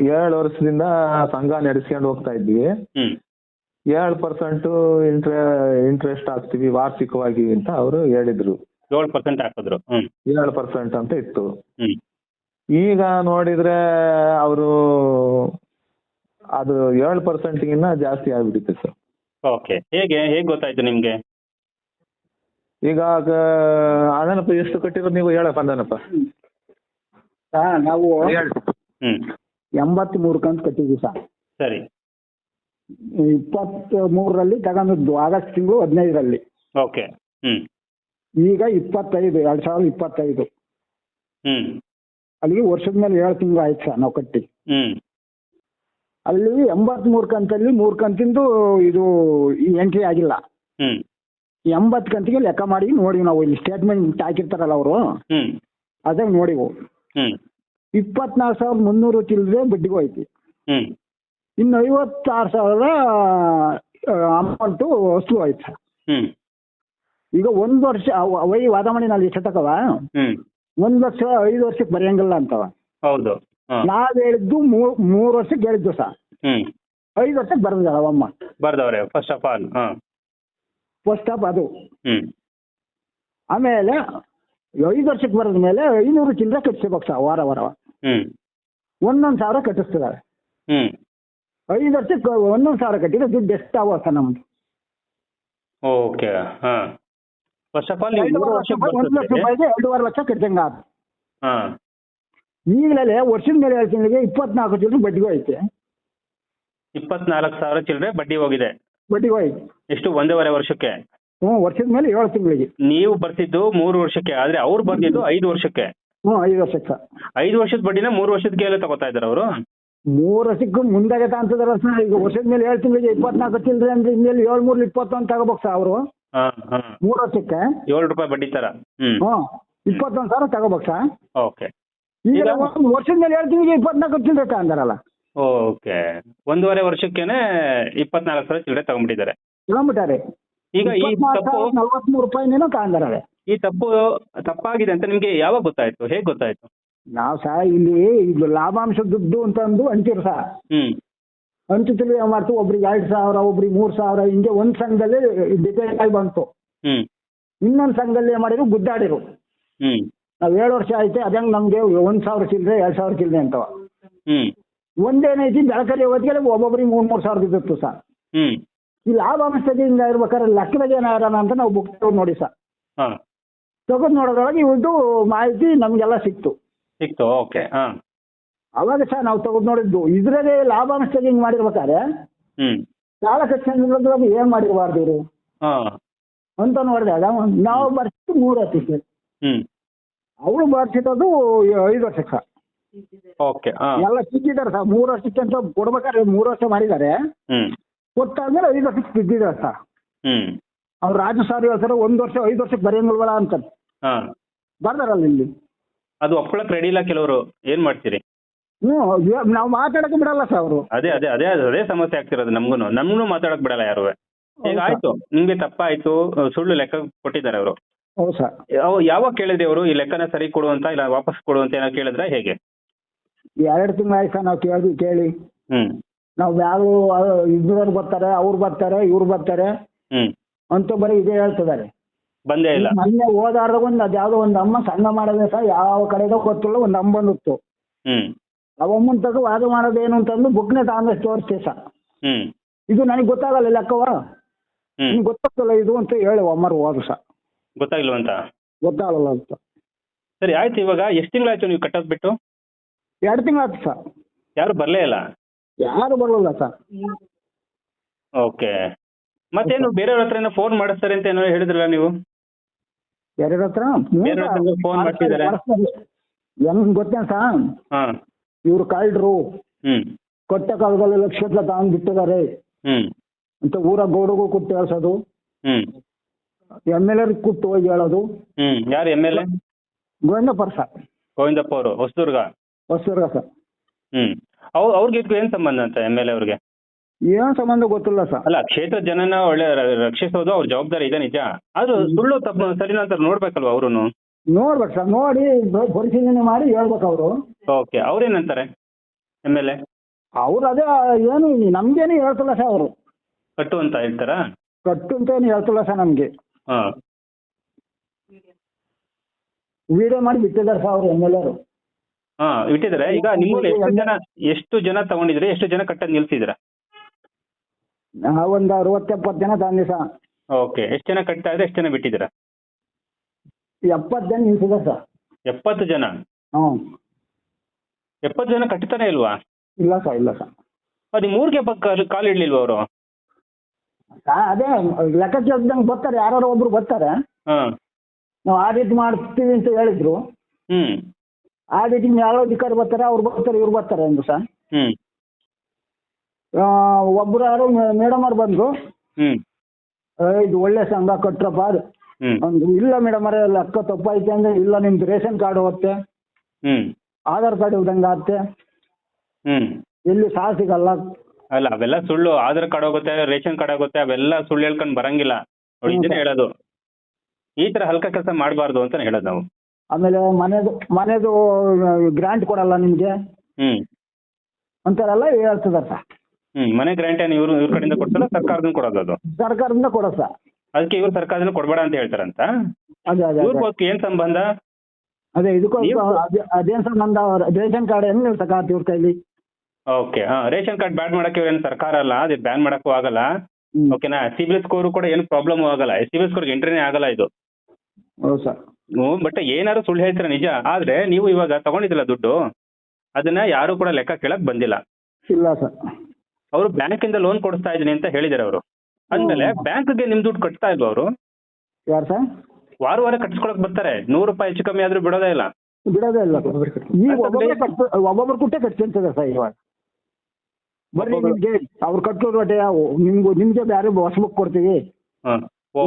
ಏಳು ವರ್ಷದಿಂದ ಸಂಘ ನಡೆಸ್ಕೊಂಡು ಹೋಗ್ತಾ ಇದ್ವಿ. ಏಳು ಪರ್ಸೆಂಟ್ ಇಂಟ್ರೆ ಇಂಟ್ರೆಸ್ಟ್ ಹಾಕ್ತಿವಿ ವಾರ್ಷಿಕವಾಗಿ ಅಂತ ಅವರು ಹೇಳಿದ್ರು. ಏಳು ಪರ್ಸೆಂಟ್ ಹಾಕಿದ್ರು. ಏಳು ಪರ್ಸೆಂಟ್ ಅಂತ ಇತ್ತು. ಈಗ ನೋಡಿದ್ರೆ ಅವರು ಅದು ಏಳು ಪರ್ಸೆಂಟ್ಗಿನ್ನ ಜಾಸ್ತಿ ಆಗ್ಬಿಟ್ಟಿದೆ ಸರ್. ಓಕೆ. ಹೇಗೆ ಹೇಗೆ ಗೊತ್ತಾಯ್ತು ನಿಮ್ಗೆ? ಈಗ ಅದನಪ್ಪ ಎಷ್ಟು ಕಟ್ಟಿರೋದು ನೀವು ಹೇಳಪ್ಪ ಅಂದನಪ್ಪ. ನಾವು ಹ್ಮ್ ಎಂಬತ್ತ್ ಮೂರು ಕಂತು ಕಟ್ಟಿದ್ವಿ ಸರ್. ಸರಿ. ಇಪ್ಪತ್ತ್ ಮೂರರಲ್ಲಿ ತಗೊಂಡಿದ್ದು ಆಗಸ್ಟ್ ತಿಂಗಳು ಹದಿನೈದರಲ್ಲಿ. ಓಕೆ. ಈಗ ಇಪ್ಪತ್ತೈದು ಎರಡ್ ಸಾವಿರದ ಇಪ್ಪತ್ತೈದು. ಹ್ಮ್. ಅಲ್ಲಿಗೆ ವರ್ಷದ ಮೇಲೆ ಏಳು ತಿಂಗಳು ಆಯ್ತು ಸರ್ ನಾವು ಕಟ್ಟಿ. ಅಲ್ಲಿ ಎಂಬತ್ ಮೂರು ಕಂತಲ್ಲಿ ಮೂರು ಕಂತಿಂದು ಇದು ಎಂಟ್ರಿ ಆಗಿಲ್ಲ. ಹ್ಮ್. ಎಂಬತ್ತು ಕಂತಿಗೆ ಲೆಕ್ಕ ಮಾಡಿ ನೋಡಿ ನಾವು ಇಲ್ಲಿ ಸ್ಟೇಟ್ಮೆಂಟ್ ಹಾಕಿರ್ತಾರಲ್ಲ ಅವರು. ಅದಾಗ ನೋಡಿವು. ಇಪ್ಪತ್ನಾಲ್ಕು ಸಾವಿರದ ಮುನ್ನೂರು ಚಿಲ್ಲರೆ ಬಡ್ಡಿಗೂ ಐತಿ. ಇನ್ನು ಐವತ್ತಾರು ಸಾವಿರ ಅಮೌಂಟು ವಸ್ತು ಆಯ್ತು ಸರ್ ಈಗ ಒಂದು ವರ್ಷ ವೈ ವಾದ ಮಾಡಿ ನಾವು ಎಷ್ಟು ತಕವ ಒಂದು ಲಕ್ಷ ಐದು ವರ್ಷಕ್ಕೆ ಬರೆಯಂಗಿಲ್ಲ ಅಂತವ. ಹೌದು. ನಾವು ಹೇಳಿದ್ದು ಮೂರ್ ವರ್ಷಕ್ಕೆ ಹೇಳಿದ್ದು ಸರ್ ಹ್ಮ್. ಐದು ವರ್ಷಕ್ಕೆ ಬರೋದಿಲ್ಲ ಅಮ್ಮ. ಬರ್ದವ್ರೆ ಫಸ್ಟ್ ಆಫ್ ಆಲ್ ಹಾ. ಫಸ್ಟ್ ಆಫ್ ಅದು. ಹ್ಮ್. ಆಮೇಲೆ ಐದು ವರ್ಷಕ್ಕೆ ಬರೆದ ಮೇಲೆ ಐನೂರು ಚಿಲ್ಲರೆ ಕಟ್ಸಬೇಕು ಸರ್ ವಾರ ವಾರ. ಒಂದೊಂದು ಸಾವಿರ ಕಟ್ಟಿಸ್ತಿದ್ದಾರೆ. ಹ್ಮ್. ಐದು ವರ್ಷಕ್ಕೆ ಒಂದೊಂದು ಸಾವಿರ ಕಟ್ಟಿದ್ರೆ ದುಡ್ಡು ಎಷ್ಟು ಆಗುವ ಸರ್ ನಮ್ದು? Okay first of all lakh- ಒಂದು ಲಕ್ಷ ಬರ್ತಿದ್ರೆ ರೂಪಾಯಿಗೆ ಎರಡೂವರೆ ಲಕ್ಷ ಕಟ್ಟಿದಂಗ ಈಗಲೇ ವರ್ಷದ ಮೇಲೆ ಎರಡು ತಿಂಗಳಿಗೆ ಇಪ್ಪತ್ನಾಲ್ಕು ಚಿಲ್ಲರೆ ಬಡ್ಡಿ ಹೋಯ್ತೆ. ಇಪ್ಪತ್ನಾಲ್ಕು ಸಾವಿರ ಚಿಲ್ಲರೆ ಬಡ್ಡಿ ಹೋಗಿದೆ. ಬಡ್ಡಿ ಹೋಯ್ತು. ಎಷ್ಟು? ಒಂದೂವರೆ ವರ್ಷಕ್ಕೆ. ಹ್ಞೂ ವರ್ಷದ ಮೇಲೆ ಏಳು ತಿಂಗಳಿಗೆ. ನೀವು ಬರ್ತಿದ್ದು ಮೂರು ವರ್ಷಕ್ಕೆ ಆದ್ರೆ ಅವ್ರು ಬರ್ತಿದ್ದು ಐದು ವರ್ಷಕ್ಕೆ. ಹ್ಞೂ ಐದು ವರ್ಷಕ್ಕೆ. ಐದು ವರ್ಷದ ಬಡ್ಡಿನ ಮೂರು ವರ್ಷದ ಎಲ್ಲ ತಗೋತಾ ಇದಾರೆ ಅವರು? ಮೂರು ವರ್ಷಕ್ಕೂ ಮುಂದಾಗೆ ಅಂತದ್ರ ಸರ್. ಈಗ ವರ್ಷದ ಮೇಲೆ ಏಳು ತಿಂಗಳಿಗೆ ಇಪ್ಪತ್ನಾಲ್ಕು ಚಿಲ್ಲರೆ ಅಂದ್ರೆ ಇನ್ಮೇಲೆ ಏಳು ಮೂರು ಇಪ್ಪತ್ತು ಅಂತ ತಗೋಬೇಕು ಸರ್ ಅವರು. ಮೂರ್ ವರ್ಷಕ್ಕೆ. ಏಳು ರೂಪಾಯಿ ಬಡ್ಡಿ ತರ. ಹ್ಮ್. ಹ್ಞೂ ಇಪ್ಪತ್ತೊಂದು ಸಾವಿರ ತಗೋಬೇಕು ಸರ್. ಓಕೆ. ಈಗ ಒಂದು ವರ್ಷದ ಮೇಲೆ ಏಳು ತಿಂಗಳಿಗೆ ಇಪ್ಪತ್ನಾಲ್ಕು ಚಿಲ್ಲರೆ ಅಂದಾರಲ್ಲ. ಓಕೆ. ಒಂದೂವರೆ ವರ್ಷಕ್ಕೇನೆ ಇಪ್ಪತ್ನಾಲ್ಕು ಸಾವಿರ ಚಿಲ್ಲರೆ ತಗೊಂಡ್ಬಿಟ್ಟಿದ್ದಾರೆ ತಗೊಂಡ್ಬಿಟ್ಟಾರೆ ಈಗ ಈ ತಪ್ಪು ನಲ್ವತ್ಮೂರು ರೂಪಾಯಿನೇನೋ ತಗೊಂಡಾರೆ ಈ ತಪ್ಪು ತಪ್ಪಾಗಿದೆ ಅಂತ ನಿಮ್ಗೆ ಯಾವಾಗ ಗೊತ್ತಾಯ್ತು? ಹೇಗ್ ಗೊತ್ತಾಯ್ತು? ನಾವ್ ಸಹ ಇಲ್ಲಿ ಇದು ಲಾಭಾಂಶ ದುಡ್ಡು ಅಂತಂದು ಅಂತೀವಿ ಸಹ. ಹ್ಮ್. ತಿಳಿ ಮಾಡ್ತು? ಒಬ್ರಿಗೆ ಎರಡ್ ಸಾವಿರ ಒಬ್ರಿಗೆ ಮೂರ್ ಸಾವಿರ ಹಿಂಗೆ ಒಂದ್ ಸಂಘದಲ್ಲಿ ಡಿಪೆಂಡ್ ಆಗಿ ಬಂತು. ಇನ್ನೊಂದ್ ಇನ್ನೊಂದು ಸಂಘದಲ್ಲಿ ಏನ್ ಮಾಡಿದ್ರು? ಗುದ್ದಾಡಿರು. ನಾವ್ ನಾವು ಏಳು ವರ್ಷ ಆಯ್ತು ಅದಂಗ್ ನಮ್ಗೆ ಒಂದ್ ಸಾವಿರ ಚಿಲ್ಲರೆ ಎರಡ್ ಸಾವಿರ ಚಿಲ್ಲರೆ ಅಂತವ. ಹ್ಮ್. ಒಂದೇನೈತಿ ಬೆಳಕರಿ ಹೊತ್ತಿಗೆ ಒಬ್ಬೊಬ್ರಿಗೆ ಮೂರ್ ಮೂರ್ ಸಾವಿರ ಇದ್ದಿತ್ತು ಸರ್ ಹ್ಮ್. ಈ ಲಾಭಾಂಶದಿಂದ ಇರ್ಬೇಕಾದ್ರೆ ಲೆಕ್ಕದಾಗ ಏನಾರ ಅಂತ ನಾವು ಬುಕ್ ನೋಡಿ ಸರ್ ತಗೊಂಡು ನೋಡೋದ್ರೊಳಗೆ ಇವ್ರದ್ದು ಮಾಹಿತಿ ನಮಗೆಲ್ಲ ಸಿಕ್ತು. ಸಿಕ್ತು ಓಕೆ ಹಾ. ಅವಾಗ ಸಹ ನಾವು ತಗೊಂಡು ನೋಡಿದ್ದು. ಇದರಲ್ಲಿ ಲಾಭಾಂಶ ಹಿಂಗೆ ಮಾಡಿರ್ಬೇಕಾದ್ರೆ ಹ್ಮ್. ಸಾಲ ಕಟ್ಟಿಗೆ ಏನ್ ಮಾಡಿರಬಾರ್ದು ಇವರು? ಹಾ. ಅಂತ ನೋಡಿದಾಗ ನಾವು ಬರ್ಸಿದ್ದು ಮೂರು ವರ್ಷ ಹ್ಮ್. ಅವಳು ಬರ್ಸಿದ್ದು ಐದು ವರ್ಷಕ್ಕೆ ಓಕೆ ಹಾ. ಎಲ್ಲ ಸಿಕ್ಕಿದ್ದಾರೆ ಸರ್ ಮೂರು ವರ್ಷಕ್ಕೆ ಅಂತ ಕೊಡ್ಬೇಕಾದ್ರೆ ಮೂರು ವರ್ಷ ಮಾಡಿದ್ದಾರೆ. ಹ್ಮ್. ಕೊಟ್ಟಾದ್ಮೇಲೆ ಐದು ವರ್ಷಕ್ಕೆ ಬಿದ್ದಿದ್ದಾರೆ ಸರ್ ಹ್ಮ್. ಅವ್ರು ರಾಜು ಸಾರಿ ಹೇಳ್ತಾರೆ ಒಂದ್ ವರ್ಷ ಐದು ವರ್ಷಕ್ಕೆ ಬರೆಯಂಗಿಲ್ವಲ್ಲ ಅಂತ ಹಾ. ಬರ್ದಾರಲ್ಲ ಇಲ್ಲಿ. ಅದು ಒಪ್ಕೊಳಕ್ ರೆಡಿ ಇಲ್ಲ ಕೆಲವರು ಏನ್ ಮಾಡ್ತೀರಿ? ಹ್ಮ್ ನಾವು ಮಾತಾಡಕ್ಕೆ ಬಿಡಲ್ಲ ಸರ್ ಅವರು. ಅದೇ ಅದೇ ಅದೇ ಅದೇ ಸಮಸ್ಯೆ ಆಗ್ತಿರೋದು ನಮ್ಗೂನು. ನಮ್ಗೂ ಮಾತಾಡಕ್ ಬಿಡಲ್ಲ ಯಾರು. ಈಗ? ಆಯ್ತು ನಿಮ್ಗೆ ತಪ್ಪಾಯ್ತು ಸುಳ್ಳು ಲೆಕ್ಕ ಕೊಟ್ಟಿದ್ದಾರೆ ಅವರು. ಹೌದು ಸರ್ ಯಾವಾಗ ಕೇಳಿದ್ರಿ ಅವರು ಈ ಲೆಕ್ಕನ ಸರಿ ಕೊಡುವಂತ ಇಲ್ಲ ವಾಪಸ್ ಕೊಡು ಅಂತ ಏನೋ ಕೇಳಿದ್ರೆ ಹೇಗೆ? ಎರಡು ತಿಂಗಳು ಆಯ್ತು ಸರ್ ನಾವು ಕೇಳಿ ಕೇಳಿ. ಹ್ಮ್. ನಾವು ಯಾರು ಇದ್ರವ್ರು ಬರ್ತಾರೆ ಅವ್ರು ಬರ್ತಾರೆ ಇವ್ರು ಬರ್ತಾರೆ. ಹ್ಮ್. ಅಂತ ಬರೀ ಇದೇ ಹೇಳ್ತಿದ್ದಾರೆ. ಬಂದೇ ಇಲ್ಲ. ಮೊನ್ನೆ ಹೋದಾರ್ದಾಗ ಒಂದು ಅದು ಯಾವುದೋ ಒಂದು ಅಮ್ಮ ಸಣ್ಣ ಮಾಡೋದೇ ಸಹ ಯಾವ ಕಡೆದೋ ಗೊತ್ತಿಲ್ಲ ಒಂದು ಅಮ್ಮ ಬಂದಿತ್ತು ಹ್ಮ್. ತಗ ವಾದ ಮಾಡೋದೇನು ಅಂತಂದು ಬುಕ್ನೆ ತಗೊಂಡಷ್ಟು ತೋರಿಸ್ತೀವಿ ಸರ್ ಹ್ಮ್. ಇದು ನನಗೆ ಗೊತ್ತಾಗಲ್ಲ ಲೆಕ್ಕವ. ಹ್ಮ್. ನಿಮ್ಗೆ ಗೊತ್ತಾಗಲ್ಲ ಇದು ಅಂತ ಹೇಳಿ ಅಮ್ಮರು ಹೋದ್ರು ಸರ್ ಗೊತ್ತಾಗಿಲ್ವಂತ ಗೊತ್ತಾಗಲ್ಲ ಅಂತ. ಸರಿ ಆಯ್ತು ಇವಾಗ ಎಷ್ಟು ತಿಂಗಳಾಯ್ತು ನೀವು ಕಟ್ಟೋದ್ ಬಿಟ್ಟು? ಎರಡು ತಿಂಗಳಾಯ್ತು ಸರ್ ಯಾರು ಬರ್ಲೇ ಇಲ್ಲ? ಯಾರು ಬರಲಿಲ್ಲ ಸರ್ ಓಕೆ. ಮತ್ತೇನು ಬೇರೆಯವ್ರ ಹತ್ರ ಏನೋ ಫೋನ್ ಮಾಡಿಸ್ತಾರೆ ಅಂತ ಏನೋ ಹೇಳಿದ್ರಲ್ಲ ನೀವು? ಯಾರ್ಯಾರ ಹತ್ರ? ಬೇರೆಯವ್ರ ಹತ್ರ ಫೋನ್ ಮಾಡ್ತಿದ್ದಾರೆ ಹೆಂಗ್ ಗೊತ್ತೇನ್ ಸರ್ ಹಾ. ಇವ್ರು ಕಾಲ್ಡ್ರು ಹ್ಮ್. ಕೊಟ್ಟ ಕಾಲದಲ್ಲಿ ಲಕ್ಷ ತಾಂಗ್ ಬಿಟ್ಟಿದ್ದಾರೆ ಹ್ಮ್. ಅಂತ ಊರ ಗೌಡಗೂ ಕೊಟ್ಟು ಹೇಳ್ಸೋದು. ಹ್ಮ್. ಎಂ ಎಲ್ ಎರ್ ಕೊಟ್ಟು ಹೋಗಿ ಹೇಳೋದು. ಹ್ಮ್. ಯಾರು ಎಂ ಎಲ್ ಎ ಗೋವಿಂದಪ್ಪರ್ ಸರ್. ಗೋವಿಂದಪ್ಪ ಅವರು ಹೊಸದುರ್ಗ? ಹೊಸದುರ್ಗ ಸರ್. ಹ್ಮ್. ಅವ್ರ ಅವ್ರಿಗೆ ಇದಕ್ಕೂ ಏನ್ ಸಂಬಂಧ ಅಂತ ಎಂ ಎಲ್ ಎ ಅವ್ರಿಗೆ? ಏನು ಸಂಬಂಧ ಗೊತ್ತಿಲ್ಲ ಸರ್. ಅಲ್ಲ ಕ್ಷೇತ್ರ ಜನನ ಒಳ್ಳೆ ರ- ರಕ್ಷಿಸೋದು ಅವ್ರ ಜವಾಬ್ದಾರಿ ಇದೆ ನಿಜ. ಆದ್ರೂ ಸುಳ್ಳು ತಪ್ಪು ಸರಿನಾ ಅಂತ ನೋಡ್ಬೇಕಲ್ವಾ ಅವ್ರು ನೋಡ್ಬೇಕು ಸರ್ ನೋಡಿ ಬ- ಪರಿಶೀಲನೆ ಮಾಡಿ ಹೇಳ್ಬೇಕು ಅವರು. ಓಕೆ ಅವ್ರೇನಂತಾರೆ? M L A? ಅವ್ರು ಅದೇ ಏನು ನಮ್ಗೇನು ಹೇಳ್ತಿಲ್ಲ ಸರ್ ಅವರು. ಕಟ್ಟು ಅಂತ ಹೇಳ್ತಾರಾ? ಕಟ್ಟು ಅಂತ ಏನು ಹೇಳ್ತಿಲ್ಲ ಸರ್ ನಮ್ಗೆ. ಹಾಂ. ವಿಡಿಯೋ ಮಾಡಿ ಬಿಟ್ಟಿದ್ದಾರೆ ಸರ್ ಅವರು ಎಂ ಎಲ್ ಎರು ಹಾ ಇಟ್ಟಿದ್ದಾರೆ ಈಗ ನಿಮ್ಮಲ್ಲಿ ಎಷ್ಟು ಜನ ಎಷ್ಟು ಜನ ತಗೊಂಡಿದ್ರೆ? ಎಷ್ಟು ಜನ ಕಟ್ಟ ನಿಲ್ಸಿದ್ದೀರಾ? ಒಂದು ಅರವತ್ತು ಎಪ್ಪತ್ತು ಜನ ತಂದೆ ಸರ್. ಓಕೆ ಎಷ್ಟು ಜನ ಕಟ್ತಾ ಇದ್ರೆ ಎಷ್ಟು ಜನ ಬಿಟ್ಟಿದ್ದೀರಾ? ಎಪ್ಪತ್ತು ಜನ ನಿಂತಿದೆ ಸರ್. ಎಪ್ಪತ್ತು ಜನ? ಹ್ಞೂ. ಎಪ್ಪತ್ತು ಜನ ಕಟ್ತಾನೆ ಇಲ್ವಾ? ಇಲ್ಲ ಸರ್ ಇಲ್ಲ ಸರ್. ಅದು ಮೂರ್ಗೆ ಪಕ್ಕ ಕಾಲು ಇಡ್ಲಿಲ್ವಾ ಅವರು? ಅದೇ ಲೆಕ್ಕ ಕೇಳ್ದಂಗೆ ಬರ್ತಾರೆ ಯಾರು ಒಬ್ರು ಬರ್ತಾರೆ. ಹಾಂ. ನಾವು ಆಡಿಟ್ ಮಾಡ್ತೀವಿ ಅಂತ ಹೇಳಿದ್ರು. ಹ್ಞೂ ಆಡಿಟಿಂಗ್ ಯಾರೋ ಅಧಿಕಾರಿ ಬರ್ತಾರೆ ಅವ್ರು ಬರ್ತಾರೆ ಇವ್ರು ಬರ್ತಾರೆ ಅಂದ್ರು ಸರ್. ಹ್ಞೂ ಒಬ್ರು ಯಾರು ಮೇಡಮ್ ಅವ್ರು ಬಂದ್ರು. ಹ್ಮ್. ಏ, ಇದು ಒಳ್ಳೆ ಸಂಘ ಕೊಟ್ರಪ್ಪ ಅದು. ಅಂದ್ರು ಇಲ್ಲ ಮೇಡಮ್ ಅವರೇ ಲೆಕ್ಕ ತಪ್ಪಾಯ್ತು ಅಂದ್ರೆ ಇಲ್ಲ ನಿಮ್ದು ರೇಷನ್ ಕಾರ್ಡ್ ಹೋಗುತ್ತೆ ಹ್ಮ್. ಆಧಾರ್ ಕಾರ್ಡ್ ಇಲ್ದಂಗೆ ಆಗುತ್ತೆ ಹ್ಮ್. ಎಲ್ಲಿ ಸಹ ಸಿಗಲ್ಲ. ಅಲ್ಲ ಅವೆಲ್ಲ ಸುಳ್ಳು. ಆಧಾರ್ ಕಾರ್ಡ್ ಹೋಗುತ್ತೆ ರೇಷನ್ ಕಾರ್ಡ್ ಆಗುತ್ತೆ ಅವೆಲ್ಲ ಸುಳ್ಳು ಹೇಳ್ಕೊಂಡ್ ಬರಂಗಿಲ್ಲ. ಇದನ್ನೇ ಹೇಳೋದು. ಈ ತರ ಹಲ್ಕ ಕೆಲಸ ಮಾಡಬಾರ್ದು ಅಂತ ಹೇಳೋದು ನಾವು. ಆಮೇಲೆ ಮನೆದು ಮನೆದು ಗ್ರಾಂಟ್ ಕೊಡಲ್ಲ ನಿಮಗೆ? ಹ್ಮ್. ಅಂತಾರಲ್ಲ ಹೇಳ್ತದ ಸರ್. ಹ್ಮ್ ಮನೆ ಗ್ರಾಂಟ್ ಏನು ಇವ್ರು ಇವ್ರ ಕಡೆಯಿಂದ ಕೊಡ್ತಾರ ಸರ್ಕಾರದಿಂದ ಕೊಡೋದು ಅದು? ಸರ್ಕಾರದಿಂದ ಕೊಡೋ ಸರ್. ಅದಕ್ಕೆ ಇವ್ರು ಸರ್ಕಾರದಿಂದ ಕೊಡಬೇಡ ಅಂತ ಹೇಳ್ತಾರಂತ? ಅದೇ ಏನ್ ಸಂಬಂಧ? ಅದೇ ಇದಕ್ಕೋಸ್ಕರ ನೀವು- ಅದೇ- ಅದೇನ್ ಸರ್ ನಂದು ರೇಷನ್ ಕಾರ್ಡ್ ಹೆಂಗ್ ನಿಲ್ಸಕ್ಕಾಗತ್ತೆ ಇವ್ರ ಕೈಲಿ? ಓಕೆ ಹಾ ರೇಷನ್ ಕಾರ್ಡ್ ಬ್ಯಾನ್ ಮಾಡಕ್ಕೆ ಇವ್ರೇನ್ ಸರ್ಕಾರ ಅಲ್ಲ ಅದು ಬ್ಯಾನ್ ಮಾಡಕ್ಕೂ ಆಗಲ್ಲ. ಹ್ಮ್. ಓಕೆನಾ? ಸಿಬಿಲ್ ಸ್ಕೋರ್ ಕೂಡ ಏನು ಪ್ರಾಬ್ಲಮ್ ಆಗಲ್ಲ. ಸಿಬಿಲ್ ಸ್ಕೋರ್ ಎಂಟ್ರಿನೇ ಆಗಲ್ಲ ಇದು. ಹೌದು ಸರ್. ಬಟ್ ಏನಾದ್ರು ಸುಳ್ಳು ಹೇಳ್ತೀರ ನಿಜ? ಆದ್ರೆ ನೀವು ಇವಾಗ ತಗೊಂಡಿದ್ದಿಲ್ಲ ದುಡ್ಡು ಅದನ್ನ ಯಾರು ಕೂಡ ಲೆಕ್ಕ ಕೇಳಕ್ ಬಂದಿಲ್ಲ. ಇಲ್ಲ ಸರ್. ಅವರು ಬ್ಯಾಂಕಿಂದ ಲೋನ್ ಕೊಡಿಸ್ತಾ ಇದ್ದೀನಿ ಅಂತ ಹೇಳಿದಾರೆ ಅವರು. ಅಂದ್ಮೇಲೆ. ಬ್ಯಾಂಕ್ಗೆ ನಿಮ್ ದುಡ್ಡು ಕಟ್ತಾ ಇಲ್ವಾ ಅವರು? ಯಾರು ಸರ್? ವಾರ ವಾರ ಕಟ್ಸ್ಕೊಳಕ್ ಬರ್ತಾರೆ. ನೂರು ರೂಪಾಯಿ ಹೆಚ್ಚು ಕಮ್ಮಿ ಆದ್ರೂ ಬಿಡೋದೇ ಇಲ್ಲ. ಬಿಡೋದೇ ಇಲ್ಲ. ಈಗ ಒಬ್ಬೊಬ್ಬರೇ ಕಟ್ಟು ಒಬ್ಬೊಬ್ರು ಕುಟ್ಟೆ ಕಟ್ಕೊಂತದ ಸರ್ ಇವಾಗ. ಬರ್ರಿ ನಿಮ್ಗೆ. ಅವ್ರು ಕಟ್ಟೋದು ಬಟ್ಟೆ ನಿಮ್ಗೂ ನಿಮ್ಗೆ ಬೇರೆ ಹೊಸಬುಕ್ ಕೊಡ್ತೀವಿ.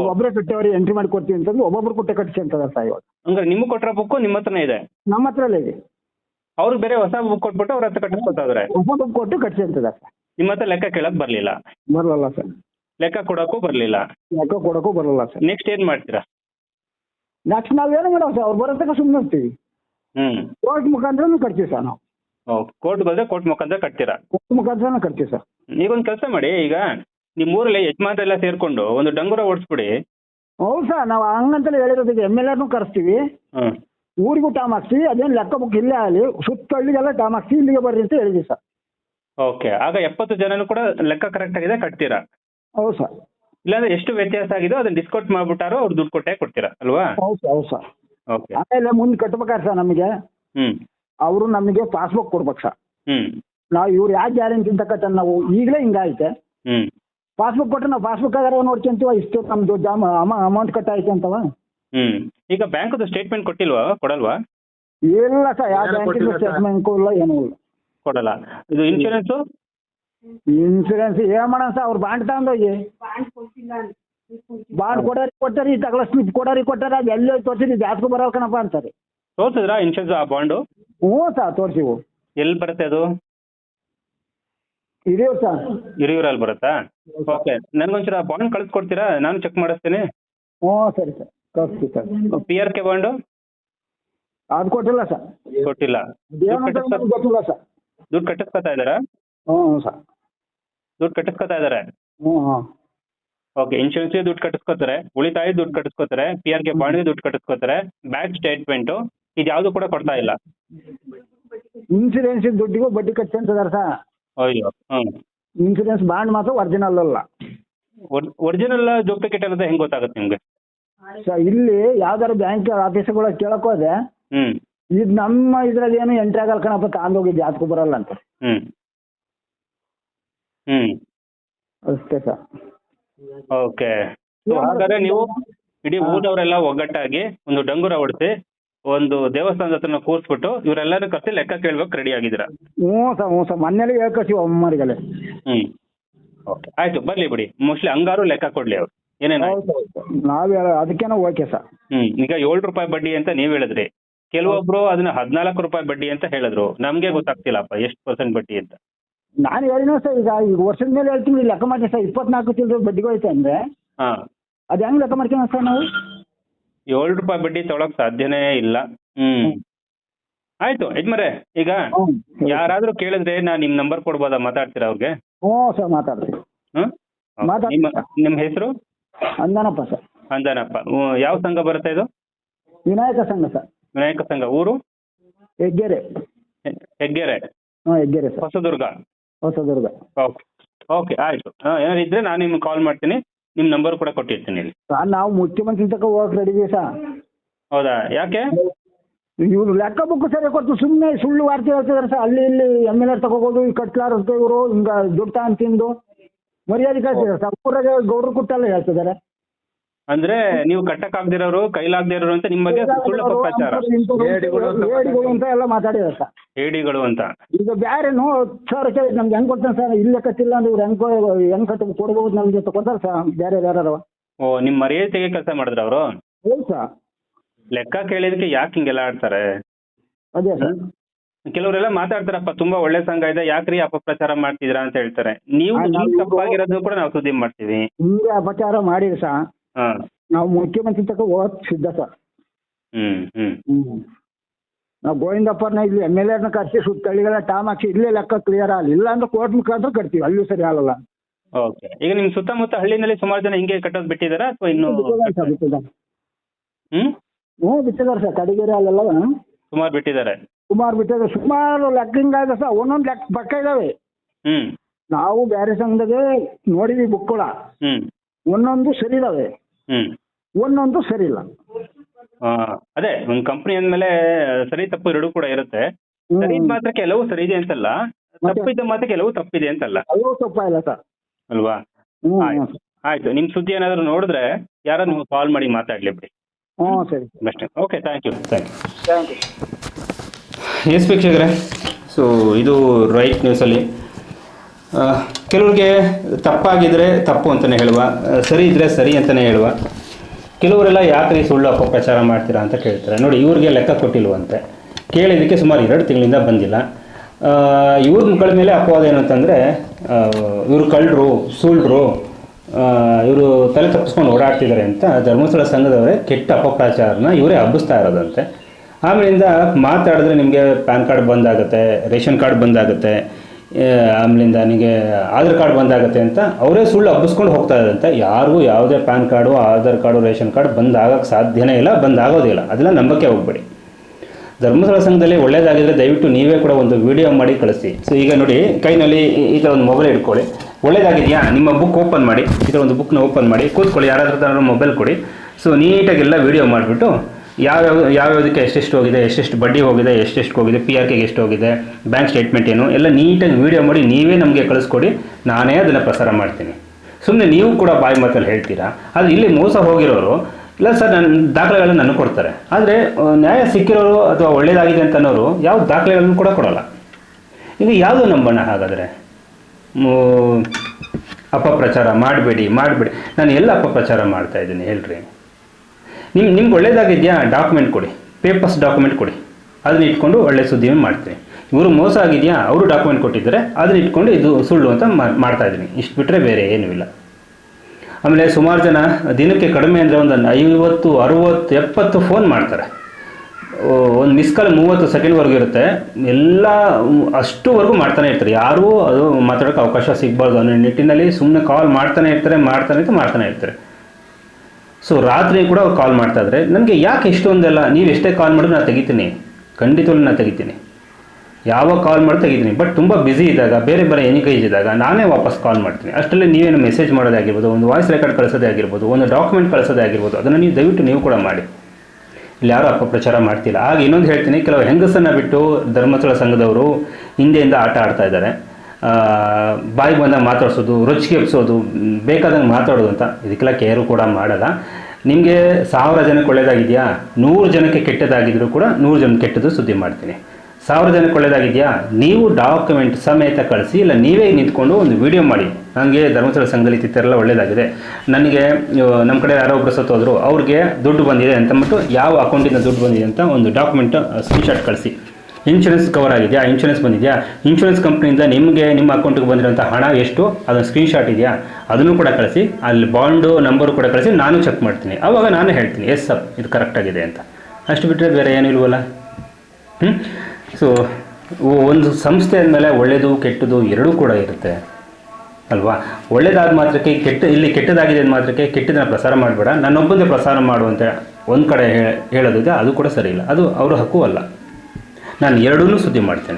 ಒಬ್ಬರೇ ಕಟ್ಟೆ ಕಟ್ಟೇವ್ರಿ ಎಂಟ್ರಿ ಮಾಡಿ ಕೊಡ್ತೀವಿ ಅಂತಂದ್ರೆ ಒಬ್ಬೊಬ್ರು ಕುಟ್ಟೆ ಕಟ್ಕೊಂತದ ಸರ್ ಇವಾಗ. ಅಂದ್ರೆ ನಿಮ್ಗೆ ಕೊಟ್ಟಿರೋ ಬುಕ್ ನಿಮ್ಮ ಹತ್ರನೇ ಇದೆ? ನಮ್ಮ ಹತ್ರಲ್ಲೇ ಇದೆ. ಅವ್ರಿಗೆ ಬೇರೆ ಹೊಸ ಬುಕ್ ಕೊಟ್ಬಿಟ್ಟು ಅವ್ರ ಹತ್ರ ಕಟ್ಟಿಸ್ಕೊತಾ ಇದಾರೆ ಹೊಸ ಬುಕ್ ಕೊಟ್ಟು ಕಟ್ಕೊಂತದ ಸರ್. ನಿಮ್ಮ ಹತ್ರ ಲೆಕ್ಕ ಕೇಳಕ್ ಬರ್ಲಿಲ್ಲ. ಬರಲ್ಲ ಸರ್. ಲೆಕ್ಕ ಕೊಡಕ್ಕೂ ಬರಲಿಲ್ಲ. ಲೆಕ್ಕ ಕೊಡಕ್ಕೂ ಬರಲ್ಲ ಸರ್. ನೆಕ್ಸ್ಟ್ ಏನ್ ಮಾಡ್ತೀರಾ? ನೆಕ್ಸ್ಟ್ ನಾವು ಏನು ಮಾಡೋ ಸರ್. ಅವ್ರು ಬರೋ ತನಕ ಸುಮ್ಮನೆ ಇರ್ತೀವಿ. ಹ್ಮ್. ಕೋರ್ಟ್ ಮುಖಾಂತರ ಕಟ್ತೀವಿ ಸರ್ ನಾವು. ಕೋರ್ಟ್ ಬಂದ್ರೆ ಕೋರ್ಟ್ ಮುಖಾಂತರ ಕಟ್ತೀರಾ? ಕೋರ್ಟ್ ಮುಖಾಂತರ ಕಟ್ತೀವಿ ಸರ್. ಈಗ ಒಂದು ಕೆಲಸ ಮಾಡಿ ಈಗ ನಿಮ್ಮ ಊರಲ್ಲಿ ಯಜಮಾನ್ರೆಲ್ಲ ಸೇರ್ಕೊಂಡು ಒಂದು ಡಂಗುರ ಓಡಿಸ್ಬಿಡಿ. ಹೌದು ಸರ್ ನಾವು ಹಂಗಂತಲೇ ಹೇಳಿರೋದಕ್ಕೆ ಎಂ ಎಲ್ ಎರ್ನು ಕರೆಸ್ತೀವಿ. ಹ್ಮ್ ಊರಿಗೂ ಟಾಮ್ ಹಾಕ್ಸ್ತೀವಿ ಅದೇನು ಲೆಕ್ಕ ಬುಕ್ ಇಲ್ಲೇ ಆಗಲಿ ಸುತ್ತ ಹಳ್ಳಿಗೆಲ್ಲ ಟಾಮ್ ಹಾಕ್ಸಿ ಇಲ್ಲಿಗೆ ಬರ್ರಿ ಅಂತ ಹೇಳಿದ್ವಿ ಸರ್. ಓಕೆ ಆಗ ಎಪ್ಪತ್ತು ಜನನು ಕೂಡ ಲೆಕ್ಕ ಕರೆಕ್ಟ್ ಆಗಿದೆ ಕಟ್ತೀರಾ? ಹೌದು ಸರ್. ಇಲ್ಲಾಂದ್ರೆ ಎಷ್ಟು ವ್ಯತ್ಯಾಸ ಆಗಿದೋ ಅದನ್ನ ಡಿಸ್ಕೌಂಟ್ ಮಾಡ್ಬಿಟ್ಟಾರೋ ಅವ್ರು ದುಡ್ಡು ಕೊಟ್ಟೆ ಕೊಡ್ತೀರಾ ಅಲ್ವಾ? ಹೌದು ಸರ್ ಹೌದು ಸರ್. ಓಕೆ ಆಮೇಲೆ ಮುಂದೆ ಕಟ್ಬೇಕಾದ್ರೆ ಸರ್ ನಮಗೆ ಹ್ಮ್. ಅವರು ನಮಗೆ ಪಾಸ್ಬುಕ್ ಕೊಡ್ಬೇಕು ಸರ್. ಹ್ಮ್. ನಾವು ಇವ್ರು ಯಾವ ಗ್ಯಾರಂಟಿ ಅಂತ ಕಟ್ಟ ನಾವು ಈಗಲೇ ಹಿಂಗಾಯ್ತೆ. ಹ್ಮ್. ಪಾಸ್ಬುಕ್ ಕೊಟ್ಟರೆ ನಾವು ಪಾಸ್ಬುಕ್ ಆಗಾರ ನೋಡ್ಕೊಂತೀವ ಇಷ್ಟು ನಮ್ದು ದುಡ್ಡು ಅಮೌಂಟ್ ಕಟ್ಟಾಯ್ತು ಅಂತವ? ಹ್ಮ್. ಈಗ ಬ್ಯಾಂಕದು ಸ್ಟೇಟ್ಮೆಂಟ್ ಕೊಟ್ಟಿಲ್ವಾ ಕೊಡಲ್ವಾ? ಇಲ್ಲ ಸರ್ ಯಾವ ಬ್ಯಾಂಕಿಂದ ಸ್ಟೇಟ್ಮೆಂಟ್ ಇಲ್ಲ ಏನೂ ಇಲ್ಲ. ಕೊಡಲ್ಲ. ಇದು ಇನ್ಶೂರೆನ್ಸ್ ಇನ್ಸೂರೆನ್ಸ್ ಏನ್ ಸರ್ ಅವ್ರು ಬಾಂಡ್ ತಗೊಂಡೋಗಿ ಬಾಂಡ್ ಕೊಡೋರಿ ಕೊಟ್ಟಾರಿ ತಗೊಳಷ್ಟು ಕೊಡೋರಿ ಕೊಟ್ಟಾರ ಅದು ಎಲ್ಲಿ ತೋರಿಸಿದ್ರಿ ಜಾಸ್ತಿ ಬರೋಕನಪ್ಪ ಕಣಪ್ಪ ಅಂತಾರೆ. ತೋರ್ಸಿದ್ರ ಇನ್ಶೂರೆನ್ಸ್ ಆ ಬಾಂಡು? ಹ್ಞೂ ಸರ್ ತೋರಿಸಿವು. ಎಲ್ಲಿ ಬರುತ್ತೆ ಅದು? ಹಿರಿಯೂರು ಸರ್. ಹಿರಿಯೂರಲ್ಲಿ ಬರುತ್ತಾ? ಓಕೆ ನನಗೊಂಚೂರು ಆ ಬಾಂಡ್ ಕಳಿಸ್ಕೊಡ್ತೀರಾ? ನಾನು ಚೆಕ್ ಮಾಡಿಸ್ತೀನಿ. ಹ್ಞೂ ಸರಿ ಸರ್ ಕಳಿಸ್ತೀವಿ sir. P R K bond? ಅದು ಕೊಟ್ಟಿಲ್ಲ ಸರ್. ಕೊಟ್ಟಿಲ್ಲ. ಗೊತ್ತಿಲ್ಲ ಸರ್. ದುಡ್ಡು ಕಟ್ಟಿಸ್ಕೊತಾ ಇದ್ದಾರಾ? ಹ್ಞೂ ಸರ್. ದುಡ್ಡು ಕಟ್ಟಿಸ್ಕೊತಾ ಇದ್ದಾರೆ? ಹ್ಞೂ ಓಕೆ ಇನ್ಶೂರೆನ್ಸ್ಗೆ ದುಡ್ಡು ಕಟ್ಟಿಸ್ಕೊತಾರೆ ಉಳಿತಾಯ ದುಡ್ಡು ಕಟ್ಟಿಸ್ಕೊತಾರೆ ಪಿ ಆರ್ ಕೆ ಬಾಂಡ್ಗೆ ದುಡ್ಡು ಕಟ್ಟಿಸ್ಕೊತಾರೆ ಬ್ಯಾಂಕ್ ಸ್ಟೇಟ್ಮೆಂಟು ಇದು ಯಾವುದು ಕೂಡ ಕೊಡ್ತಾ ಇಲ್ಲ. ಇನ್ಸೂರೆನ್ಸ್ ದುಡ್ಡಿಗೂ ಬಡ್ಡಿ ಕಟ್ಕೊಂತದಾರ ಸರ್. ಅಯ್ಯೋ ಹ್ಞೂ ಇನ್ಸೂರೆನ್ಸ್ ಬಾಂಡ್ ಮಾತ್ರ ಒರಿಜಿನಲ್ ಅಲ್ಲ. ಒರಿಜಿನಲ್ ಡೂಪ್ಲಿಕೇಟ್ ಇರೋದೇ ಹೆಂಗೆ ಗೊತ್ತಾಗುತ್ತೆ ನಿಮಗೆ? ಸರ್ ಇಲ್ಲಿ ಯಾವ್ದಾರು ಬ್ಯಾಂಕ್ ಆಫೀಸ್ಗಳ ಕೇಳಕ್ ಹೋದೆ ಹ್ಞೂ ಇದು ನಮ್ಮ ಇದ್ರಲ್ಲಿ ಏನು ಎಂಟ್ರಿ ಆಗಲ್ಲ ಕಣಪ್ಪ ಹೋಗಿ ಜಾತಕು ಬರಲ್ಲ ಅಂತ. ಹ್ಮ್. ಹ್ಮ್. ಅಷ್ಟೇ ಸರ್. ಓಕೆ. ಹಾಗಾದ್ರೆ ನೀವು ಇಡೀ ಊರವರೆಲ್ಲ ಒಗ್ಗಟ್ಟಾಗಿ ಒಂದು ಡಂಗುರ ಹೊಡಿಸಿ ಒಂದು ದೇವಸ್ಥಾನದ ಹತ್ರ ಕೂರಿಸ್ಬಿಟ್ಟು ಇವರೆಲ್ಲರೂ ಕರೆಸಿ ಲೆಕ್ಕ ಕೇಳ್ಬೇಕು ರೆಡಿ ಆಗಿದ್ರ ಹ್ಞೂ ಸರ್ ಹ್ಞೂ ಸರ್. ಮೊನ್ನೆಲೆ ಹ್ಞೂ ಓಕೆ. ಆಯ್ತು ಬರ್ಲಿ ಬಿಡಿ. ಮೋಸ್ಟ್ಲಿ ಹಂಗಾರು ಲೆಕ್ಕ ಕೊಡ್ಲಿ ಅವ್ರು. ಏನೇನು ನಾವ್ ನಾವು ಅದಕ್ಕೇನೋ ಓಕೆ ಸರ್. ಹ್ಮ್. ಈಗ ಏಳು ರೂಪಾಯಿ ಬಡ್ಡಿ ಅಂತ ನೀವ್ ಹೇಳಿದ್ರಿ. ಕೆಲವೊಬ್ರು ಅದನ್ನ ಹದಿನಾಲ್ಕು ರೂಪಾಯಿ ಬಡ್ಡಿ ಅಂತ ಹೇಳಿದ್ರು. ನಮ್ಗೆ ಗೊತ್ತಾಗ್ತಿಲ್ಲಪ್ಪ ಎಷ್ಟು ಪರ್ಸೆಂಟ್ ಬಡ್ಡಿ ಅಂತ. ನಾನು ಹೇಳಿನೋ ಸರ್ ಈಗ ಈಗ ವರ್ಷದ ಮೇಲೆ ಹೇಳ್ತೀನಿ ಲೆಕ್ಕ ಮಾಡಿ ಸರ್ ಇಪ್ಪತ್ನಾಲ್ಕು ಚಿಲ್ಲರೆ ಬಡ್ಡಿಗೆ ಹೋಯ್ತು ಅಂದ್ರೆ. ಹಾ. ಅದು ಹೆಂಗ್ ಲೆಕ್ಕ ಮಾಡ್ತೀವಿ ಸರ್ ನಾವು? ಏಳು ರೂಪಾಯಿ ಬಡ್ಡಿ ತೊಳಕ್ ಸಾಧ್ಯನೇ ಇಲ್ಲ. ಹ್ಮ್. ಆಯ್ತು ಯಜಮಾರೆ ಈಗ ಹ್ಮ್. ಯಾರಾದ್ರೂ ಕೇಳಿದ್ರೆ ನಾನ್ ನಿಮ್ ನಂಬರ್ ಕೊಡ್ಬೋದಾ ಮಾತಾಡ್ತೀರಾ ಅವ್ರಿಗೆ? ಹ್ಞೂ ಸರ್ ಮಾತಾಡ್ತೀನಿ. ಹ್ಮ್ ಮಾತಾಡ್- ನಿಮ್ಮ ನಿಮ್ಮ ಹೆಸರು? ಅಂದನಪ್ಪ ಸರ್. ಅಂದನಪ್ಪ. ಯಾವ ಸಂಘ ಬರುತ್ತೆ ಇದು? ವಿನಾಯಕ ಸಂಘ ಸರ್. ವಿನಾಯಕ ಸಂಘ ಊರು? ಹೆಗ್ಗೆರೆ. ಹೆ- Heggere Heggere sir. Hosadurga. Hosadurga. Okay. Okay ಆಯ್ತು. ಹಾಂ ಏನಾದ್ರು ಇದ್ರೆ ನಾನು ನಿಮ್ಗೆ ಕಾಲ್ ಮಾಡ್ತೀನಿ. ನಿಮ್ಮ ನಂಬರ್ ಕೂಡ ಕೊಟ್ಟಿರ್ತೀನಿ ಇಲ್ಲಿ. ಸರ್ ನಾವು ಮುಖ್ಯಮಂತ್ರಿ ತಕ ಹೋಗಕ್ಕೆ ರೆಡಿ ಇದೀವಿ ಸರ್. ಹೌದಾ? ಯಾಕೆ? ಇವ್ರು ಲೆಕ್ಕ ಬುಕ್ ಸರಿ ಕೊಟ್ಟು ಸುಮ್ಮನೆ ಸುಳ್ಳು ವಾರ್ತೆ ಹೇಳ್ತಿದಾರೆ ಸರ್. ಅಲ್ಲಿ ಇಲ್ಲಿ ಎಂ ಎಲ್ ಆರ್ ತಗೋಬೋದು ಈ ಕಟ್ಲಾರ ಇವರು ಹಿಂಗ ದುಡ್ಡು ತಗೊಂಡ್ ತಿಂದು ಮರ್ಯಾದೆ ಕಳ್ಸಿದಾರೆ ಸರ್. ಊರಾಗ ಗೌಡ್ರು ಕುಟ್ಟಲ್ಲ ಹೇಳ್ತಿದ್ದಾರೆ ಅಂದ್ರೆ ನೀವು ಕಟ್ಟಕ್ಕಾಗ್ದಿರೋರು ಕೈಲಾಗ್ದಿರೋರು ಅಂತ ನಿಮ್ಮ ಬಗ್ಗೆ ಸುಳ್ಳು ಪ್ರಚಾರ ಏಡಿಗಳು ಅಂತ ಏಡಿಗಳು ಅಂತ ಎಲ್ಲ ಮಾತಾಡಿದಾರೆ ಸರ್. ಹೇಡಿಗಳು ಅಂತ. ಈಗ ಬ್ಯಾರೆ ಸರ್ ಕೇಳಿ ನಮ್ಗೆ ಹೆಂಗ್ ಕೊಡ್ತಾನೆ ಸರ್ ಇಲ್ಲೇ ಕಟ್ಟಿಲ್ಲ ಅಂದ್ರೆ ಇವ್ರು ಹೆಂಗ್ ಕೊ- ಹೆಂಗ್ ಕಟ್ಟ ಕೊಡ್ಬೋದು ನಮ್ಗೆ ಅಂತ ಕೊಡ್ತಾರೆ ಸರ್ ಬ್ಯಾರೆ ಯಾರು ಓ ನಿಮ್ಮ ಮರ್ಯಾದೆಗೆ ಕೆಲಸ ಮಾಡಿದ್ರ ಅವರು? ಹೌದು ಸರ್. ಲೆಕ್ಕ ಕೇಳಿದಕ್ಕೆ ಯಾಕೆ ಹಿಂಗೆಲ್ಲ ಆಡ್ತಾರೆ? ಅದೇ ಸರ್. ಕೆಲವರೆಲ್ಲ ಮಾತಾಡ್ತಾರಪ್ಪ ತುಂಬಾ ಒಳ್ಳೆ ಸಂಘ ಇದೆ ಯಾಕ್ರಿ ಅಪಪ್ರಚಾರ ಮಾಡ್ತಿದ್ರಾ ಅಂತ ಹೇಳ್ತಾರೆ. ನೀವು ಆ, ನೀವು ನಾವು- ತಪ್ಪಾಗಿರೋದನ್ನು ಕೂಡ ನಾವು ಸುದ್ದಿ ಮಾಡ್ತೀವಿ. ಹಿಂಗೆ ಅಪಚಾರ ಮಾಡಿರಿ ಸರ್. ನಾವು ಮುಖ್ಯಮಂತ್ರಿ ತಕ ಹೋಗಕ್ ಸಿದ್ಧ ಸರ್. ಹ್ಮ್ ಹ್ಮ್. ಹ್ಮ್. ನಾವು ಗೋವಿಂದಪ್ಪನ ಇಲ್ಲಿ ಎಂ ಎಲ್ ಎರ್ನ ಕರೆಸಿ ಸುತ್ತಳಿಗೆಲ್ಲ ಟಾಮ್ ಹಾಕಿ ಇಲ್ಲೇ ಲೆಕ್ಕ ಕ್ಲಿಯರ್ ಆಗಲಿ. ಇಲ್ಲ ಅಂದ್ರೆ ಕೋರ್ಟ್ ಮುಖಾಂತರ ಕಟ್ತೀವಿ. ಅಲ್ಲೂ ಸರಿ ಆಗಲ್ಲ. ಓಕೆ ಈಗ ನಿಮ್ ಸುತ್ತಮುತ್ತ ಹಳ್ಳಿನಲ್ಲಿ ಸುಮಾರು ಜನ ಹಿಂಗೆ ಕಟ್ಟೋದು ಬಿಟ್ಟಿದಾರಾ ಅಥವಾ ಇನ್ನು ಬಿಟ್ಟಿದ್ದಾರೆ ಹ್ಮ್? ಹ್ಞೂ ಬಿಟ್ಟಿದ್ದಾರೆ ಸರ್ ಕಡಿಗೆರೆ ಅಲ್ಲೆಲ್ಲ. ಸುಮಾರು ಬಿಟ್ಟಿದ್ದಾರೆ. ಸುಮಾರು ಬಿಟ್ಟಿದ್ದಾರೆ. ಸುಮಾರು ಲೆಕ್ಕ ಹಿಂಗಾಗಿದೆ ಸರ್. ಒಂದೊಂದು ಲೆಕ್ಕ ಪಕ್ಕ ಇದಾವೆ. ಹ್ಮ್. ನಾವು ಬೇರೆ ಸಂಘದಾಗೆ ನೋಡಿದ್ವಿ ಬುಕ್ಗಳ ಹ್ಮ್. ಒಂದೊಂದು ಸರಿ ಇದಾವೆ. ಹ್ಮ್. ಒಂದೊಂದು ಸರಿ ಇಲ್ಲ ಆ, ಅದೇ ಒಂದ್ ಕಂಪನಿ ಅಂದ್ಮೇಲೆ ಸರಿ ತಪ್ಪು ಎರಡು ಕೂಡ ಇರುತ್ತೆ. ಹ್ಮ್. ಸರಿ ಇದ್ ಮಾತ್ರ ಕೆಲವು ಸರಿ ಇದೆ ಅಂತಲ್ಲ ಮತ್ತೆ? ತಪ್ಪಿದ್ದ ಮಾತ್ರ ಕೆಲವು ತಪ್ಪಿದೆ ಅಂತಲ್ಲ. ಅಲ್ಲೂ ತಪ್ಪ ಇಲ್ಲ ಸರ್. ಅಲ್ವಾ? ಹ್ಮ್ ಆಯ್ತು. ಆಯ್ತು ನಿಮ್ ಸುದ್ದಿ ಏನಾದ್ರು ನೋಡಿದ್ರೆ ಯಾರೋ ನಿಮ್ಗೆ ಕಾಲ್ ಮಾಡಿ ಮಾತಾಡ್ಲಿ ಬಿಡಿ. ಹ್ಮ್ ಸರಿ. ಅಷ್ಟೇ. Okay thank you thank you thank you yes ವೀಕ್ಷಕರೇ ಸೊ ಇದು ರೈಟ್ ನ್ಯೂಸಲ್ಲಿ ಕೆಲವ್ರಿಗೆ ತಪ್ಪಾಗಿದ್ದರೆ ತಪ್ಪು ಅಂತಲೇ ಹೇಳುವ ಸರಿ ಇದ್ದರೆ ಸರಿ ಅಂತಲೇ ಹೇಳುವ. ಕೆಲವರೆಲ್ಲ ಯಾಕೆ ಸುಳ್ಳು ಅಪಪ್ರಚಾರ ಮಾಡ್ತೀರಾ ಅಂತ ಕೇಳ್ತಾರೆ. ನೋಡಿ, ಇವ್ರಿಗೆ ಲೆಕ್ಕ ಕೊಟ್ಟಿಲ್ವಂತೆ. ಕೇಳಿದ್ದಕ್ಕೆ ಸುಮಾರು ಎರಡು ತಿಂಗಳಿಂದ ಬಂದಿಲ್ಲ. ಇವ್ರ ಮಕ್ಕಳ ಮೇಲೆ ಅಪವಾದ ಏನಂತಂದರೆ ಇವರು ಕಳ್ಳರು ಸುಳ್ಳರು ಇವರು ತಲೆ ತಪ್ಪಿಸ್ಕೊಂಡು ಓಡಾಡ್ತಿದ್ದಾರೆ ಅಂತ ಧರ್ಮಸ್ಥಳ ಸಂಘದವರೇ ಕೆಟ್ಟ ಅಪಪ್ರಚಾರನ ಇವರೇ ಹಬ್ಬಿಸ್ತಾ ಇರೋದಂತೆ. ಆಮೇಲಿಂದ ಮಾತಾಡಿದ್ರೆ ನಿಮಗೆ ಪ್ಯಾನ್ ಕಾರ್ಡ್ ಬಂದಾಗುತ್ತೆ, ರೇಷನ್ ಕಾರ್ಡ್ ಬಂದಾಗುತ್ತೆ ಆಮೇಲಿಂದ ನನಗೆ ಆಧಾರ್ ಕಾರ್ಡ್ ಬಂದಾಗುತ್ತೆ ಅಂತ ಅವರೇ ಸುಳ್ಳು ಹಬ್ಬಿಸ್ಕೊಂಡು ಹೋಗ್ತಾ ಇದ್ದಂತೆ ಯಾರಿಗೂ ಯಾವುದೇ PAN card, Aadhaar card, ration card ಬಂದಾಗಕ್ಕೆ ಸಾಧ್ಯನೇ ಇಲ್ಲ ಬಂದಾಗೋದಿಲ್ಲ ಅದೆಲ್ಲ ನಂಬಕ್ಕೆ ಹೋಗ್ಬೇಡಿ. ಧರ್ಮಸ್ಥಳ ಸಂಘದಲ್ಲಿ ಒಳ್ಳೇದಾಗಿದ್ರೆ ದಯವಿಟ್ಟು ನೀವೇ ಕೂಡ ಒಂದು ವಿಡಿಯೋ ಮಾಡಿ ಕಳಿಸಿ. ಸೊ ಈಗ ನೋಡಿ, ಕೈನಲ್ಲಿ ಈ ಥರ ಒಂದು ಮೊಬೈಲ್ ಇಟ್ಕೊಳ್ಳಿ. ಒಳ್ಳೇದಾಗಿದೆಯಾ? ನಿಮ್ಮ ಬುಕ್ ಓಪನ್ ಮಾಡಿ. ಈ ಥರ ಒಂದು ಬುಕ್ನ ಓಪನ್ ಮಾಡಿ. ಕೂತ್ಕೊಳ್ಳಿ, ಯಾರಾದ್ರೂ ಮೊಬೈಲ್ ಕೊಡಿ. ಸೊ ನೀಟಾಗೆಲ್ಲ ವಿಡಿಯೋ ಮಾಡಿಬಿಟ್ಟು ಯಾವ್ಯಾವ ಯಾವ್ಯಾವುದಕ್ಕೆ ಎಷ್ಟೆಷ್ಟು ಹೋಗಿದೆ, ಎಷ್ಟೆಷ್ಟು ಬಡ್ಡಿ ಹೋಗಿದೆ, ಎಷ್ಟೆಷ್ಟು ಹೋಗಿದೆ ಪಿ ಆರ್ ಕೆಗೆ ಎಷ್ಟು ಹೋಗಿದೆ ಬ್ಯಾಂಕ್ ಸ್ಟೇಟ್ಮೆಂಟ್ ಏನು, ಎಲ್ಲ ನೀಟಾಗಿ ವಿಡಿಯೋ ಮಾಡಿ ನೀವೇ ನಮಗೆ ಕಳಿಸ್ಕೊಡಿ, ನಾನೇ ಅದನ್ನು ಪ್ರಸಾರ ಮಾಡ್ತೀನಿ. ಸುಮ್ಮನೆ ನೀವು ಕೂಡ ಬಾಯಿ ಮಾತಲ್ಲಿ ಹೇಳ್ತೀರಾ? ಆದರೆ ಇಲ್ಲಿ ಮೋಸ ಹೋಗಿರೋರು, ಇಲ್ಲ ಸರ್ ನನ್ನ ದಾಖಲೆಗಳನ್ನು ನನಗೆ ಕೊಡ್ತಾರೆ. ಆದರೆ ನ್ಯಾಯ ಸಿಕ್ಕಿರೋರು ಅಥವಾ ಒಳ್ಳೇದಾಗಿದೆ ಅಂತ ಅನ್ನೋರು ಯಾವ ದಾಖಲೆಗಳನ್ನು ಕೂಡ ಕೊಡೋಲ್ಲ. ಈಗ ಯಾವುದು ನಂಬೋಣ ಹಾಗಾದರೆ? ಅಪಪ್ರಚಾರ ಮಾಡಬೇಡಿ ಮಾಡಬೇಡಿ. ನಾನು ಎಲ್ಲ ಅಪಪ್ರಚಾರ ಮಾಡ್ತಾ ಇದ್ದೀನಿ, ಹೇಳ್ರಿ. ನಿಮ್ ನಿಮ್ಗೆ ಒಳ್ಳೇದಾಗಿದೆಯಾ ಡಾಕ್ಯುಮೆಂಟ್ ಕೊಡಿ. ಪೇಪರ್ಸ್ ಡಾಕ್ಯುಮೆಂಟ್ ಕೊಡಿ. ಅದನ್ನ ಇಟ್ಕೊಂಡು ಒಳ್ಳೆ ಸುದ್ದಿಯನ್ನು ಮಾಡ್ತೀನಿ. ಇವರು ಮೋಸ ಆಗಿದೆಯಾ, ಅವರು ಡಾಕ್ಯುಮೆಂಟ್ ಕೊಟ್ಟಿದ್ದಾರೆ, ಅದನ್ನ ಇಟ್ಕೊಂಡು ಇದು ಸುಳ್ಳು ಅಂತ ಮಾಡ್ತಾ ಇದ್ದೀನಿ. ಇಷ್ಟು ಬಿಟ್ಟರೆ ಬೇರೆ ಏನೂ ಇಲ್ಲ. ಆಮೇಲೆ ಸುಮಾರು ಜನ ದಿನಕ್ಕೆ ಕಡಿಮೆ ಅಂದರೆ ಒಂದು ಐವತ್ತು, ಅರುವತ್ತು, ಎಪ್ಪತ್ತು ಫೋನ್ ಮಾಡ್ತಾರೆ. ಒಂದು ಮಿಸ್ ಕಾಲ್ ಮೂವತ್ತು ಸೆಕೆಂಡ್ವರೆಗೂ ಇರುತ್ತೆ. ಎಲ್ಲ ಅಷ್ಟುವರೆಗೂ ಮಾಡ್ತಾನೆ ಇರ್ತಾರೆ. ಯಾರೂ ಅದು ಮಾತಾಡೋಕ್ಕೆ ಅವಕಾಶ ಸಿಗಬಾರ್ದು ಅನ್ನೋ ನಿಟ್ಟಿನಲ್ಲಿ ಸುಮ್ಮನೆ ಕಾಲ್ ಮಾಡ್ತಾನೆ ಇರ್ತಾರೆ, ಮಾಡ್ತಾನೆ ಅಂತ ಮಾಡ್ತಾನೆ ಇರ್ತಾರೆ. ಸೊ ರಾತ್ರಿ ಕೂಡ ಅವ್ರು ಕಾಲ್ ಮಾಡ್ತಾ ಇದ್ರೆ. ನನಗೆ ಯಾಕೆ ಇಷ್ಟೊಂದೆಲ್ಲ, ನೀವು ಎಷ್ಟೇ ಕಾಲ್ ಮಾಡಿದ್ರು ನಾನು ತೆಗಿತೀನಿ. ಖಂಡಿತವೂ ನಾನು ತೆಗಿತೀನಿ. ಯಾವಾಗ ಕಾಲ್ ಮಾಡಿ ತೆಗಿತೀನಿ. ಬಟ್ ತುಂಬ ಬ್ಯುಸಿ ಇದ್ದಾಗ, ಬೇರೆ ಬೇರೆ ಎನ್ಕೇಜ್ ಇದ್ದಾಗ, ನಾನೇ ವಾಪಸ್ ಕಾಲ್ ಮಾಡ್ತೀನಿ. ಅಷ್ಟರಲ್ಲಿ ನೀವೇನು ಮೆಸೇಜ್ ಮಾಡೋದೇ ಆಗಿರ್ಬೋದು, ಒಂದು ವಾಯ್ಸ್ ರೆಕಾರ್ಡ್ ಕಳಿಸೋದೇ ಆಗಿರ್ಬೋದು, ಒಂದು ಡಾಕ್ಯುಮೆಂಟ್ ಕಳಿಸೋದೇ ಆಗಿರ್ಬೋದು, ಅದನ್ನು ನೀವು ದಯವಿಟ್ಟು ನೀವು ಕೂಡ ಮಾಡಿ. ಇಲ್ಲಿ ಯಾರೂ ಅಪಪ್ರಚಾರ ಮಾಡ್ತಿಲ್ಲ. ಆಗ ಇನ್ನೊಂದು ಹೇಳ್ತೀನಿ, ಕೆಲವು ಹೆಂಗಸನ್ನು ಬಿಟ್ಟು ಧರ್ಮಸ್ಥಳ ಸಂಘದವರು ಹಿಂದೆಯಿಂದ ಆಟ ಆಡ್ತಾ ಇದ್ದಾರೆ. ಬಾಯಿ ಬಂದಾಗ ಮಾತಾಡ್ಸೋದು ಮ್, ಬೇಕಾದಂಗೆ ಮಾತಾಡೋದು ಅಂತ. ಇದಕ್ಕೆಲ್ಲ ಕೇರು ಕೂಡ ಮಾಡಲ್ಲ. ನಿಮಗೆ ಸಾವಿರ ಜನಕ್ಕೆ ಒಳ್ಳೆಯದಾಗಿದೆಯಾ ನೂರು ಜನಕ್ಕೆ ಕೆಟ್ಟದಾಗಿದ್ರೂ ಕೂಡ ನೂರು ಜನಕ್ಕೆ ಕೆಟ್ಟದ್ದು ಸುದ್ದಿ ಮಾಡ್ತೀನಿ. ಸಾವಿರ ಜನಕ್ಕೆ ಒಳ್ಳೆಯದಾಗಿದೆಯಾ ನೀವು ಡಾಕ್ಯುಮೆಂಟ್ ಸಮೇತ ಕಳಿಸಿ ಇಲ್ಲ ನೀವೇ ನಿಂತ್ಕೊಂಡು ಒಂದು ವಿಡಿಯೋ ಮಾಡಿ. ನನಗೆ ಧರ್ಮಸ್ಥಳ ಸಂಘದಲ್ಲಿ ತಿತ್ತರೆಲ್ಲ ಒಳ್ಳೆಯದಾಗಿದೆ ನನಗೆ ನಮ್ಮ ಕಡೆ ಯಾರೋ ಒಬ್ಬರು ಸತ್ತೋದ್ರು ಅವ್ರಿಗೆ ದುಡ್ಡು ಬಂದಿದೆ ಅಂತಂದ್ಬಿಟ್ಟು ಯಾವ ಅಕೌಂಟಿಂದ ದುಡ್ಡು ಬಂದಿದೆ ಅಂತ ಒಂದು ಡಾಕ್ಯುಮೆಂಟ್ ಸ್ಕ್ರೀನ್ಶಾಟ್ ಕಳಿಸಿ. ಇನ್ಶೂರೆನ್ಸ್ ಕವರ್ ಆಗಿದೆಯಾ? ಇನ್ಶೂರೆನ್ಸ್ ಬಂದಿದೆಯಾ? ಇನ್ಶೂರೆನ್ಸ್ ಕಂಪ್ನಿಯಿಂದ ನಿಮಗೆ, ನಿಮ್ಮ ಅಕೌಂಟಿಗೆ ಬಂದಿರೋಂಥ ಹಣ ಎಷ್ಟು? ಅದನ್ನು ಸ್ಕ್ರೀನ್ಶಾಟ್ ಇದೆಯಾ? ಅದನ್ನು ಕೂಡ ಕಳಿಸಿ. ಅಲ್ಲಿ ಬಾಂಡು ನಂಬರು ಕೂಡ ಕಳಿಸಿ. ನಾನು ಚೆಕ್ ಮಾಡ್ತೀನಿ. ಆವಾಗ ನಾನು ಹೇಳ್ತೀನಿ. ಎಸ್ ಸಪ್ ಇದು ಕರೆಕ್ಟಾಗಿದೆ ಅಂತ. ಅಷ್ಟು ಬಿಟ್ಟರೆ ಬೇರೆ ಏನೂ ಇಲ್ವಲ್ಲ? ಸೊ ಒಂದು ಸಂಸ್ಥೆ ಅಂದಮೇಲೆ ಒಳ್ಳೆಯದು ಕೆಟ್ಟದು ಎರಡೂ ಕೂಡ ಇರುತ್ತೆ. ಅಲ್ವಾ? ಒಳ್ಳೇದಾದ ಮಾತ್ರಕ್ಕೆ, ಕೆಟ್ಟ, ಇಲ್ಲಿ ಕೆಟ್ಟದಾಗಿದೆ ಅಂದ ಮಾತ್ರಕ್ಕೆ ಕೆಟ್ಟದನ್ನ ಪ್ರಸಾರ ಮಾಡಬೇಡ. ನನ್ನೊಬ್ಬಂದೇ ಪ್ರಸಾರ ಮಾಡು ಅಂತ ಒಂದು ಕಡೆ ಹೇಳೋದಿದೆ. ಅದು ಕೂಡ ಸರಿ ಇಲ್ಲ. ಅದು ಅವರ ಹಕ್ಕು ಅಲ್ಲ. ನಾನು ಎರಡೂ ಸುದ್ದಿ ಮಾಡ್ತೇನೆ.